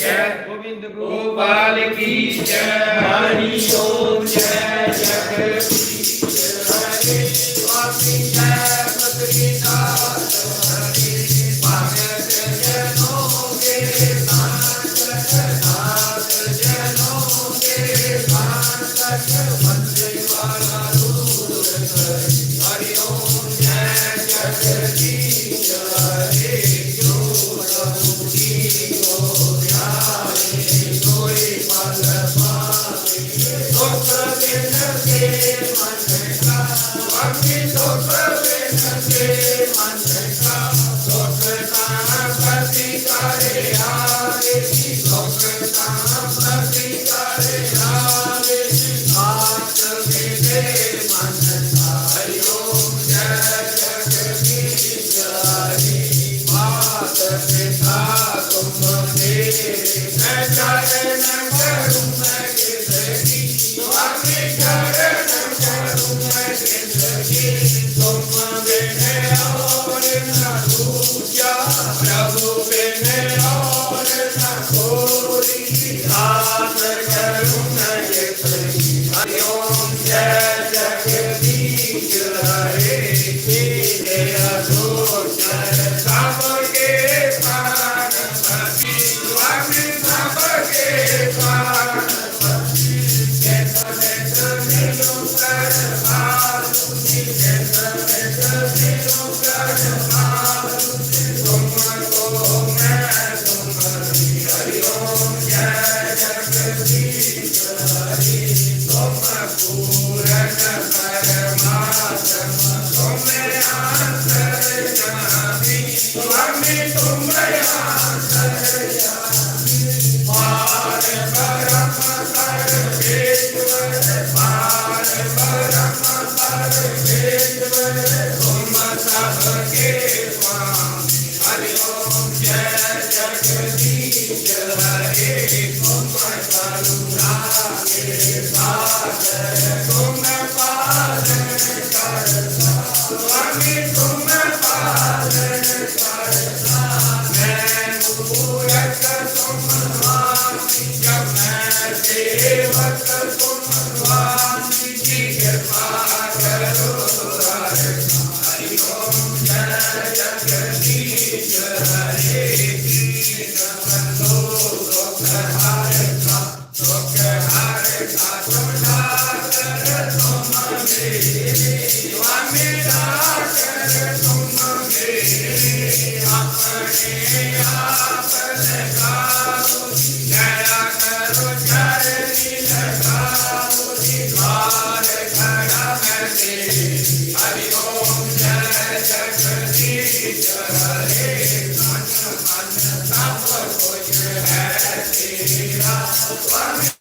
ਜੈ। ਗੋਬਿੰਦ ਗੋਪਾਲ ਕੀ ਜੈ। ਹਰੀ ਓ Hare Hare Krishna Hare Hare Gracias.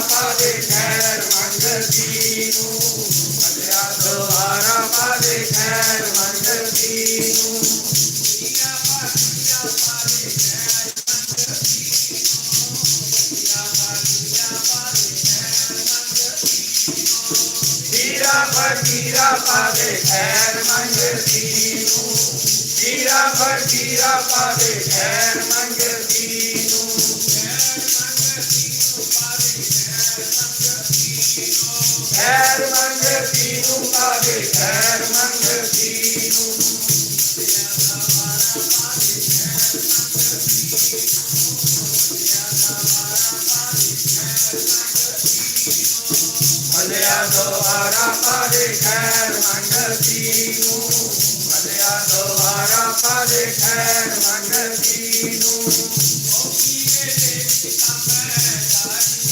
ਪਾਵੇ ਖੈਰ ਮੰਗਤੀ ਨੂੰ ਮਲਿਆ ਦੁਆਰਾ ਪਾਵੇ ਖੈਰ ਮੰਗਤੀ ਨੂੰ ਵੀਰਾ ਫਕੀਰਾ ਪਾਵੇ ਖੈਰ ਮੰਗਤੀ ਨੂੰ ਵੀਰਾ ਫਕੀਰਾ ਪਾਵੇ ਖੈਰ ਮੰਗਤੀ ਨੂੰ ਖੈਰ ਮੰਗਤੀ ਨੂੰ ਪਾਵੇ ਖੈਰ ਮੰਗਤੀ ਨੂੰ ਮਲਿਆ ਦੁਆਰਾ ਪਾਵੇ ਖੈਰ ਮੰਗਤੀ ਨੂੰ ਮਲਿਆ ਦੁਆਰਾ ਪਾਵੇ ਖੈਰ ਮੰਗਤੀ ਨੂੰ ਔਕੀ ਵੇਲੇ ਦੀ ਖੈਰ ਕਰਦਾ ਮੇਰਾ ਔਕੀ ਵੇਲੇ ਦੀ ਕੰਮ ਕਰਦਾ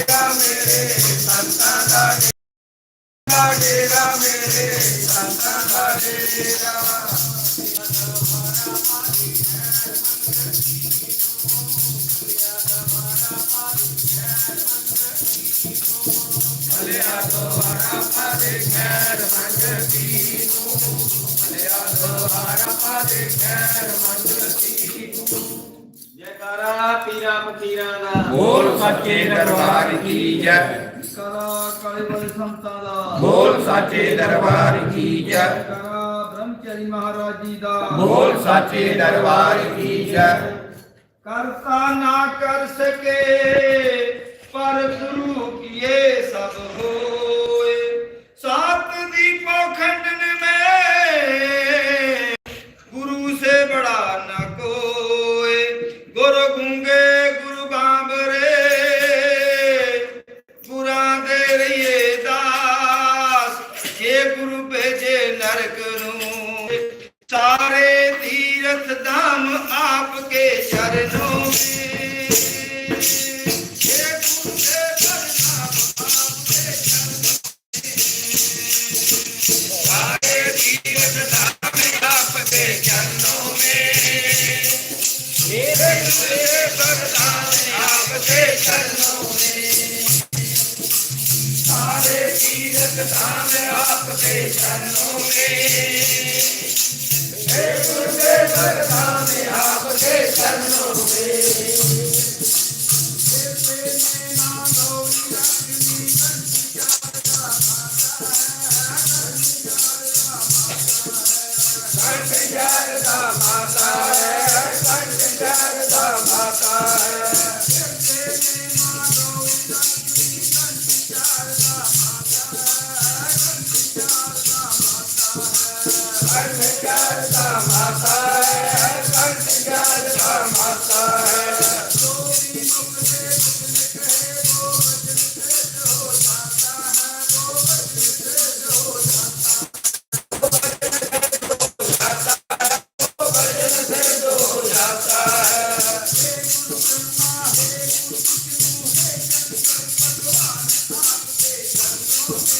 ਡੇਰਾ ਮੇਰੇ ਸੰਤਾਂ ਦਾ ਡੇਰਾ ਡੇਰਾ ਮੇਰੇ ਸੰਤਾਂ ਦਾ ਡੇਰਾ ਪਾਦੇ ਖੈਰ ਮੰਗਲ ਕੀ ਨੂੰ ਭਲਿਆ ਦੁਆਰਾ ਪਾਦੇ ਖੈਰ ਮੰਗਲ ਕੀ ਜੈਕਾਰਾ ਪੀਰਾ ਫਕੀਰਾਂ ਦਾ। ਬੋਲ ਸੱਚੇ ਦਰਬਾਰ ਕੀ ਜੈ। ਕਰਾ ਕਾਲੇ ਵਾਲੇ ਸੰਤਾਂ ਦਾ। ਬੋਲ ਸੱਚੇ ਦਰਬਾਰ ਕੀ ਜੈ। ਕਰਾ ਬ੍ਰਹਮਚਾਰੀ ਮਹਾਰਾਜ ਜੀ ਦਾ। ਬੋਲ ਸੱਚੇ ਦਰਬਾਰ ਕੀ ਜੈ। ਕਰਤਾ ਨਾ ਕਰ ਸਕੇ ਪਰ ਗੁਰੂ ਕੀਏ ਸਭ ਹੋਏ। ਸਾਤ ਦੀ ਪੋਖੰਡਨ ਮੈਂ Jesus. Abraço.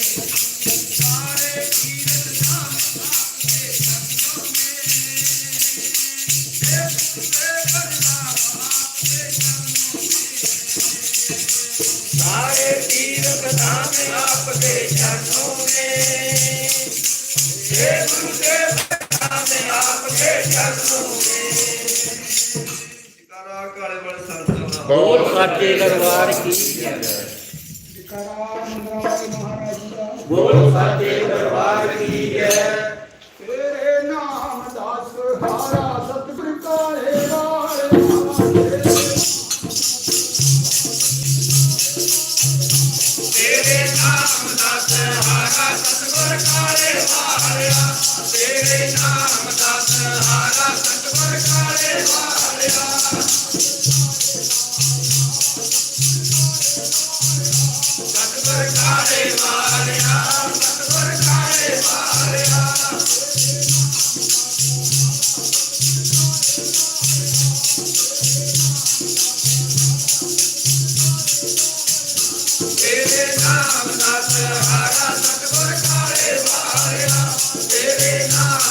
बोल खाते दरबार की। बोल दरबार की। तेरे नाम दास हारा सतगुरु का हेरा। ਤੇਰੇ ਨਾਮ ਦਾ ਸਹਾਰਾ ਸਤਿਗੁਰ ਕਾਲੇ ਵਾਲਿਆ ਤੇਰੇ ਨਾਮ ਦਾ ਸਹਾਰਾ ਸਤਿਗੁਰ ਕਾਲੇ ਵਾਲਿਆ ਸਤਿਗੁਰ ਕਾਲੇ ਵਾਲਿਆ ਸਤਿਗੁਰ ਕਾਲੇ ਵਾਲਿਆ ਤੇਰੇ ਨਾਮ ਦਾ ਸਹਾਰਾ ਸਤਿਗੁਰ ਕਾਲੇ ਵਾਲਿਆ ਤੇਰੇ ਨਾਮ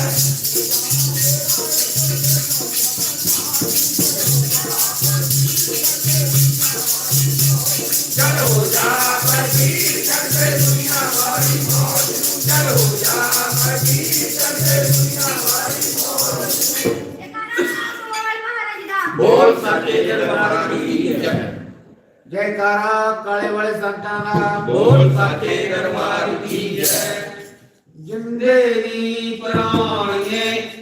जयकारा काले वाले संताना। बोल साचे दरबार की जय। ज़िंदगी प्राण ये।